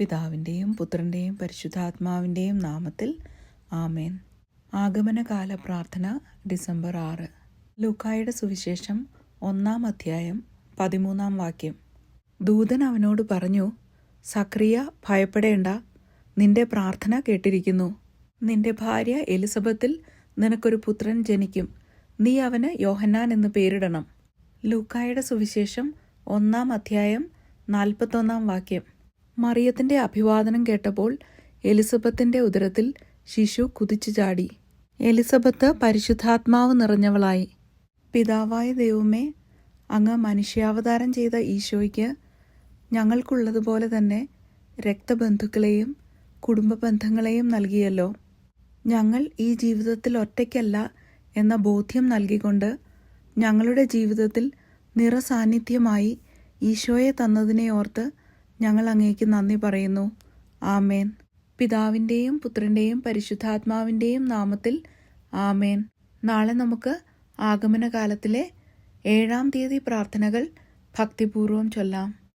പിതാവിന്റെയും പുത്രന്റെയും പരിശുദ്ധാത്മാവിന്റെയും നാമത്തിൽ ആമേൻ. ആഗമനകാല പ്രാർത്ഥന ഡിസംബർ ആറ്. ലൂക്കായുടെ സുവിശേഷം ഒന്നാം അധ്യായം പതിമൂന്നാം വാക്യം. ദൂതൻ അവനോട് പറഞ്ഞു സക്രിയ ഭയപ്പെടേണ്ട. നിന്റെ പ്രാർത്ഥന കേട്ടിരിക്കുന്നു. നിന്റെ ഭാര്യ എലിസബത്തിൽ നിനക്കൊരു പുത്രൻ ജനിക്കും. നീ അവന് യോഹന്നാൻ എന്ന് പേരിടണം. ലൂക്കായുടെ സുവിശേഷം ഒന്നാം അധ്യായം നാൽപ്പത്തൊന്നാം വാക്യം. മറിയത്തിന്റെ അഭിവാദനം കേട്ടപ്പോൾ എലിസബത്തിന്റെ ഉദരത്തിൽ ശിശു കുതിച്ചു ചാടി. എലിസബത്ത് പരിശുദ്ധാത്മാവ് നിറഞ്ഞവളായി. പിതാവായ ദൈവമേ അങ്ങ് മനുഷ്യാവതാരം ചെയ്ത ഈശോയ്ക്ക് ഞങ്ങൾക്കുള്ളതുപോലെ തന്നെ രക്തബന്ധുക്കളെയും കുടുംബ ബന്ധങ്ങളെയും നൽകിയല്ലോ. ഞങ്ങൾ ഈ ജീവിതത്തിൽ ഒറ്റയ്ക്കല്ല എന്ന ബോധ്യം നൽകിക്കൊണ്ട് ഞങ്ങളുടെ ജീവിതത്തിൽ നിറസാന്നിധ്യമായി ഈശോയെ തന്നതിനെ ഓർത്ത് ഞങ്ങൾ അങ്ങേക്ക് നന്ദി പറയുന്നു. ആമേൻ. പിതാവിന്റെയും പുത്രന്റെയും പരിശുദ്ധാത്മാവിന്റെയും നാമത്തിൽ ആമേൻ. നാളെ നമുക്ക് ആഗമനകാലത്തിലെ ഏഴാം തീയതി പ്രാർത്ഥനകൾ ഭക്തിപൂർവം ചൊല്ലാം.